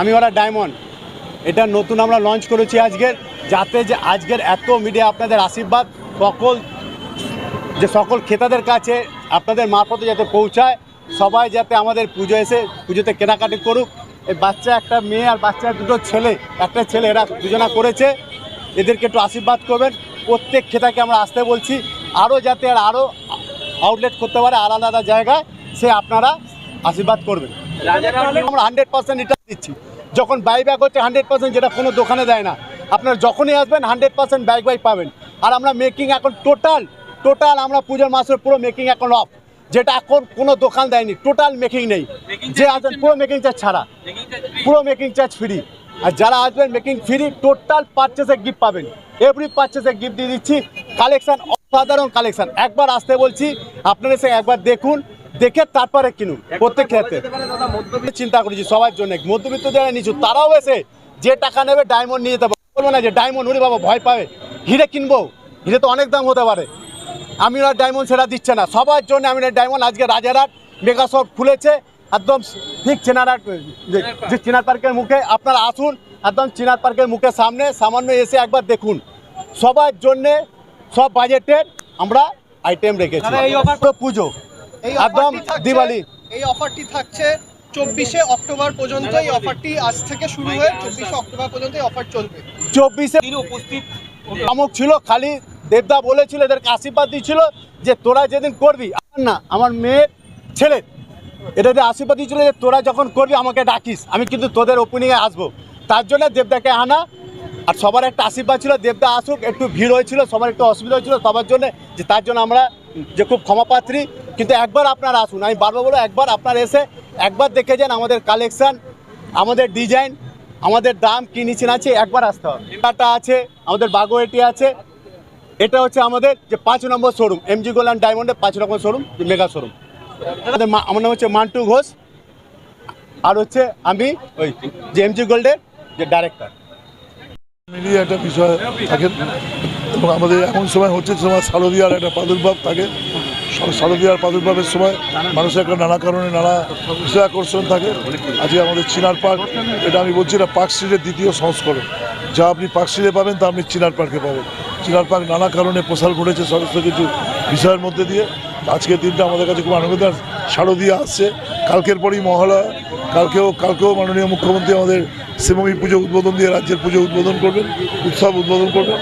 আমি ওরা ডায়মন্ড। এটা নতুন আমরা লঞ্চ করেছি আজকের যাতে যে আজকের এত মিডিয়া আপনাদের আশীর্বাদ, সকল যে সকল ক্রেতাদের কাছে আপনাদের মারফতে যাতে পৌঁছায়, সবাই যাতে আমাদের পুজো এসে পুজোতে কেনাকাটি করুক। এই বাচ্চা একটা মেয়ে আর বাচ্চা দুটো ছেলে, একটা ছেলে এরা দুজনা করেছে। এদেরকে একটু আশীর্বাদ করবেন। প্রত্যেক খেতাকে আমরা আসতে বলছি আরও যাতে আর আরও আউটলেট করতে পারে আলাদা আলাদা জায়গায়, সে আপনারা আশীর্বাদ করবেন। আমরা হান্ড্রেড পার্সেন্ট রিটার্ন দিচ্ছি। যখন হচ্ছে হান্ড্রেড পার্সেন্ট যেটা কোনো দোকানে দেয় না। আপনার যখনই আসবেন হান্ড্রেড পার্সেন্ট ব্যাক বাই পাবেন। আর আমরা মেকিং এখন টোটাল টোটাল আমরা পুজোর মাসের পুরো মেকিং এখন অফ যেটা এখন কোনো দোকান দেয়নি টোটাল মেকিং নেই। যে আসবেন পুরো মেকিং চার্জ ছাড়া। পুরো মেকিং চার্জ ফ্রি আর যারা আসবেন মেকিং ফ্রি টোটাল পারচেসে গিফট পাবেন। এভরি পারচেসে গিফট দিয়ে দিচ্ছি। কালেকশান অসাধারণ কালেকশান একবার আসতে বলছি আপনারা এসে একবার দেখুন। দেখে তারপরে কিনুন প্রত্যেক ক্ষেত্রে। চিন্তা করেছি সবার জন্য মধ্যবিত্ত যারা নিচু তারাও এসে যে টাকা নেবে ডায়মন্ড নিয়ে যেতে বলব না যে ডায়মন্ড উনি বাবা ভয় পাবে। হিরে কিনবো হিরে তো অনেক দাম হতে পারে। আমি ওরা ডায়মন্ড সেটা দিচ্ছে না। সবার জন্য আমি ডায়মন্ড আজকে রাজারহাট মেগা শপ খুলেছে একদম ঠিক চেনারহাট যে- চিনার পার্কের মুখে। আপনারা আসুন একদম চিনার পার্কের মুখের সামনে সামান্য এসে একবার দেখুন। সবার জন্যে সব বাজেটের আমরা আইটেম রেখেছি। পুজো। একদম দিওয়ালি। এই অফারটি থাকছে চব্বিশে অক্টোবর পর্যন্ত এই অফারটি আজ থেকে শুরু হয়ে চব্বিশে অক্টোবর পর্যন্ত এই অফার চলবে। চব্বিশে উপস্থিত। আমক ছিল খালি দেবদা বলেছিল এদেরকে আশীর্বাদ দিচ্ছিল যে তোরা যেদিন করবি আমার না আমার মেয়ের ছেলে এটাতে আশীর্বাদ দিচ্ছিল যে তোরা যখন করবি আমাকে ডাকিস আমি কিন্তু তোদের ওপেনিংয়ে আসব। তার জন্য দেবদাকে আনা আর সবার একটা আশীর্বাদ ছিল দেবদা আসুক একটু ভিড় হয়েছিল সবার একটু অসুবিধা হয়েছিল সবার জন্য যে তার জন্য আমরা যে খুব ক্ষমাপাত্রী, কিন্তু একবার আপনারা আসুন। আমি বারবার বলো একবার আপনারা এসে একবার দেখে যান আমাদের কালেকশান আমাদের ডিজাইন আমাদের দাম কী নিচে আছে একবার আসতে হবে। টাটা আছে, আমাদের বাগোয়েটি আছে, এটা হচ্ছে আমাদের যে পাঁচ number showroom MG gold and ডায়মন্ডের পাঁচ নম্বর শোরুম মেগা শোরুম আমাদের আমার নাম হচ্ছে মান্টু ঘোষ, আর হচ্ছে আমি ওই যে এমজি গোল্ডের যে ডাইরেক্টর মিলিয়ে একটা বিষয় থাকে। এবং আমাদের এখন সময় হচ্ছে সময় শারদীয়ার একটা প্রাদুর্ভাব থাকে। শারদীয়ার প্রাদুর্ভাবের সময় মানুষের একটা নানা কারণে নানা বিষয় আকর্ষণ থাকে। আজকে আমাদের চিনার পার্ক, এটা আমি বলছি এটা পার্ক স্ট্রিটের দ্বিতীয় সংস্করণ। যা আপনি পার্ক স্ট্রিটে পাবেন, তা আপনি চিনার পার্কে পাবেন। চিনার পার্ক নানা কারণে প্রসার ঘটেছে সমস্ত কিছু বিষয়ের মধ্যে দিয়ে। আজকের দিনটা আমাদের কাছে খুব আনন্দ শারদীয়া আসছে। কালকের পরই মহালয়া। কালকেও কালকেও মাননীয় মুখ্যমন্ত্রী আমাদের শ্রীমী পুজো উদ্বোধন দিয়ে রাজ্যের পুজো উদ্বোধন করবেন, উৎসব উদ্বোধন করবেন।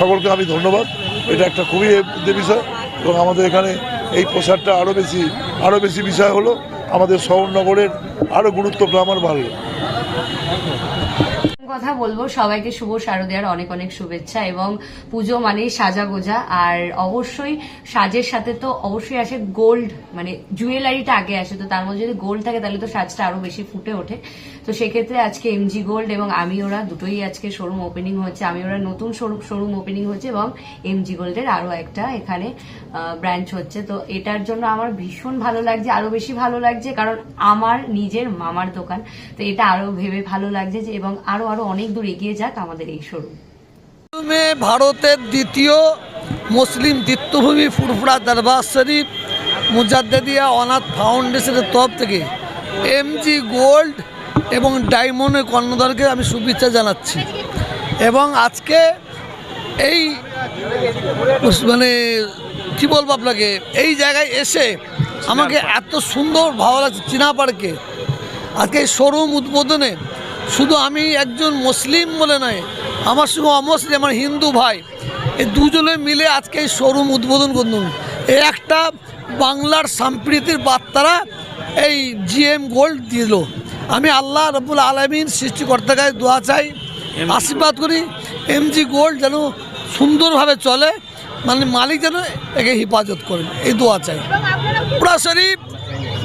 সকলকে আমি ধন্যবাদ। এটা একটা খুবই বিষয়। এবং আমাদের এখানে এই প্রসারটা আরও বেশি আরও বেশি বিষয় হলো, আমাদের শহরনগরের আরও গুরুত্বটা আমার বাড়লো। কথা বলব, সবাইকে শুভ শারদীয়ার অনেক অনেক শুভেচ্ছা এবং পুজো মানেই সাজা গোজা আর অবশ্যই সাজের সাথে তো অবশ্যই আসে গোল্ড মানে জুয়েলারিটা আগে আসে, তো তার মধ্যে যদি গোল্ড থাকে তাহলে তো সাজটা আরও বেশি ফুটে ওঠে। তো সেক্ষেত্রে আজকে এমজি গোল্ড এবং আমি ওরা দুটোই আজকে শোরুম ওপেনিং হচ্ছে। আমি ওরা নতুন শোরুম ওপেনিং হচ্ছে এবং এমজি গোল্ডের আরও একটা এখানে ব্রাঞ্চ হচ্ছে। তো এটার জন্য আমার ভীষণ ভালো লাগছে, আরও বেশি ভালো লাগছে কারণ আমার নিজের মামার দোকান। তো এটা আরও ভেবে ভালো লাগছে যে, এবং আরও আরও অনেক দূর এগিয়ে যাক আমাদের এই শোরুম ভারতের দ্বিতীয় মুসলিম তীর্থভূমি ফুরফুরা দরবার শরীফ মুজাদ্দিয়া অনাথ ফাউন্ডেশনের তরফ থেকে এমজি গোল্ড এবং ডায়মন্ডের কর্ণধারকে আমি শুভেচ্ছা জানাচ্ছি। এবং আজকে এই মানে কি বলব আপনাকে এই জায়গায় এসে আমাকে এত সুন্দর ভালো লাগছে চীনা পার্কে আজকে এই শোরুম উদ্বোধনে শুধু আমি একজন মুসলিম বলে নয় আমার সঙ্গে অমুসলিম আমার হিন্দু ভাই এই দুজনে মিলে আজকে এই শোরুম উদ্বোধন করুন। এই একটা বাংলার সাম্প্রীতির বার্তারা এই জিএম গোল্ড দিল। আমি আল্লাহ রবুল আলমিন সৃষ্টিকর্তার কাছে দোয়া চাই আশীর্বাদ করি এমজি গোল্ড যেন সুন্দরভাবে চলে মানে মালিক যেন একে হেফাজত করেন এই দোয়া চাই। পুরা শরীফ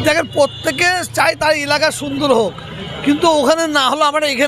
দেখেন প্রত্যেকে চাই তার এলাকা সুন্দর হোক। কিন্তু ওখানে না হলো আমরা এখানে